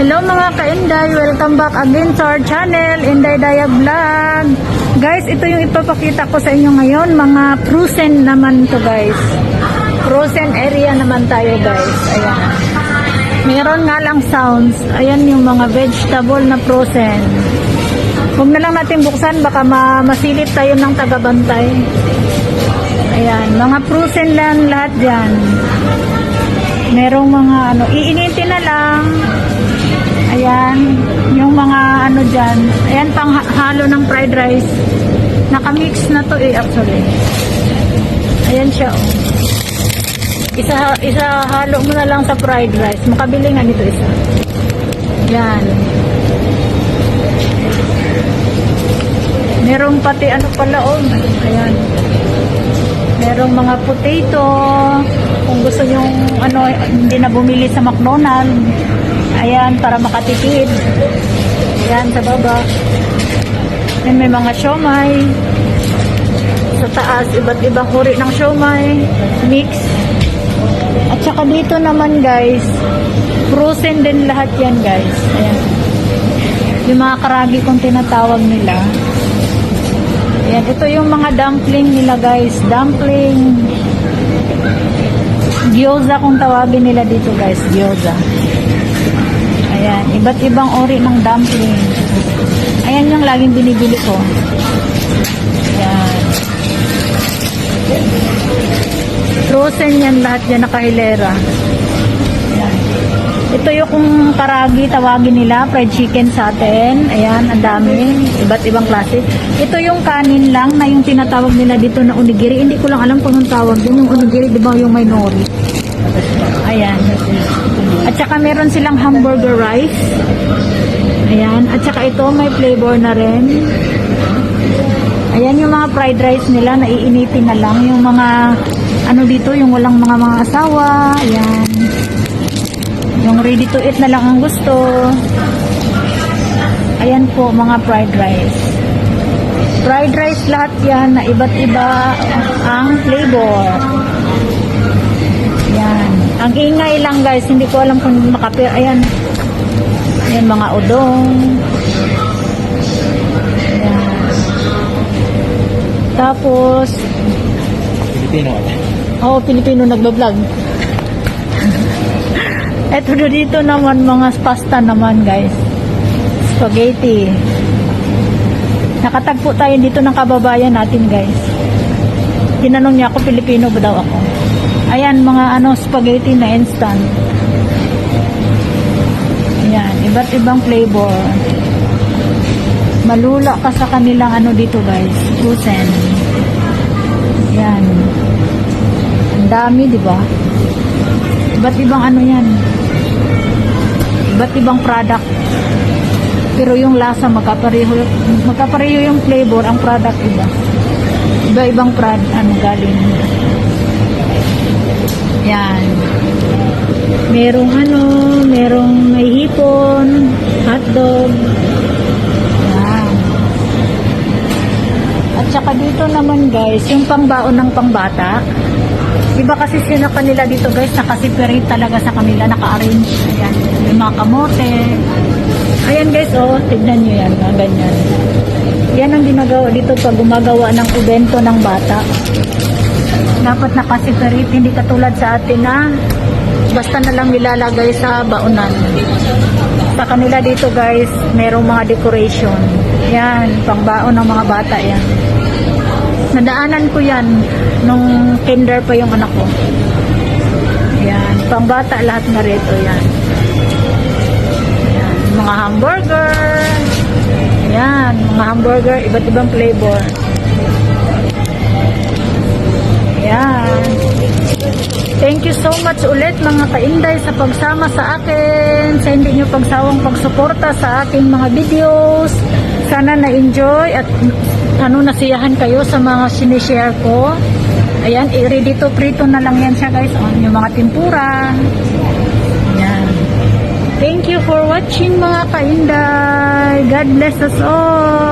Hello mga ka-Inday, welcome back again to our channel, Inday Daya Vlog. Guys, ito yung ipapakita ko sa inyo ngayon, mga frozen naman to guys. Frozen area naman tayo guys. Ayan. Meron nga lang sounds. Ayan yung mga vegetable na frozen. Huwag na lang natin buksan, baka ma masilip tayo ng tagabantay. Ayan, mga frozen lang lahat dyan. Merong mga ano, iinitin na lang. Ayan, yung mga ano dyan. Ayan, pang ha- halo ng fried rice. Nakamix na to eh, actually. Ayan siya, oh. Isa, isa halo mo na lang sa fried rice. Makabili nga nito isa. Yan. Merong pati ano pala, oh. Ayan. Merong mga potato. Kung gusto nyo, ano, hindi na bumili sa McDonald's. Ayan, para makatipid. Ayan, sa baba. Ayan, may mga siomay. Sa taas, iba't ibang uri ng siomay. Mix. At saka dito naman, guys, frozen din lahat yan, guys. Ayan. Yung mga karagi kung tinatawag nila. Ayan, ito yung mga dumpling nila, guys. Dumpling. Gyoza kung tawagin nila dito, guys. Gyoza. Ayan, iba't ibang ori ng dumpling. Ayan yung laging binibili ko. Ayan. Frozen yan lahat yan nakahilera. Ito yung karagi tawagin nila, fried chicken sa atin. Ayan, ang dami. Iba't ibang klase. Ito yung kanin lang na yung tinatawag nila dito na onigiri. Hindi ko lang alam kung anong tawag din. Yung onigiri, di ba yung may nori? Ayan. At saka meron silang hamburger rice. Ayan. At saka ito may flavor na rin. Ayan yung mga fried rice nila, naiinitin na lang. Yung mga, ano dito, yung walang mga mga asawa. Ayan. Yung ready to eat na lang ang gusto. Ayan po, mga fried rice. Fried rice lahat yan na iba't iba ang flavor. Ayan. Ang ingay lang guys, hindi ko alam kung makapir. Ayan. Ayan mga udong. Ayan. Tapos, Pilipino. Oo, Pilipino nagbablog. Eto dito naman mga pasta naman guys. Spaghetti. Nakatagpo tayo dito ng kababayan natin guys. Tinanong niya ako Pilipino ba daw ako. Ayan mga ano spaghetti na instant. Ayan, iba't ibang flavor. Malula ka sa kanilang ano dito guys. Kusen. Ayan. Ang dami, di ba? Iba't ibang ano yan. Iba't ibang product. Pero yung lasa magkapareho, magkapareho yung flavor, ang product iba. Iba-ibang prod, ano galing. Yan. Merong ano, merong may hipon, hotdog. Yan. At saka dito naman guys, yung pangbaon ng pangbata. Iba kasi sila kanila dito guys, nakasiperate talaga sa kanila, naka-arrange. Ayan, may mga kamote. Ayan guys, oh, tignan nyo yan, mga ganyan. Yan ang ginagawa dito pag gumagawa ng evento ng bata. Dapat nakasiperate, hindi katulad sa atin na basta na lang nilalagay sa baonan. Sa kanila dito guys, merong mga decoration. Yan, pangbaon ng mga bata yan. Nadaanan ko yan nung kinder pa yung anak ko. Yan, pangbata lahat na rito yan. Yan, mga hamburger. Yan, mga hamburger, iba't ibang flavor. Yan. Thank you so much ulit mga kainday sa pagsama sa akin, sa hindi nyo pagsawang pagsuporta sa aking mga videos. Sana na-enjoy at ano nasiyahan kayo sa mga sinishare ko. Ayan, i-ready to prito na lang yan siya guys. On yung mga tempura. Ayan. Thank you for watching mga kainday. God bless us all.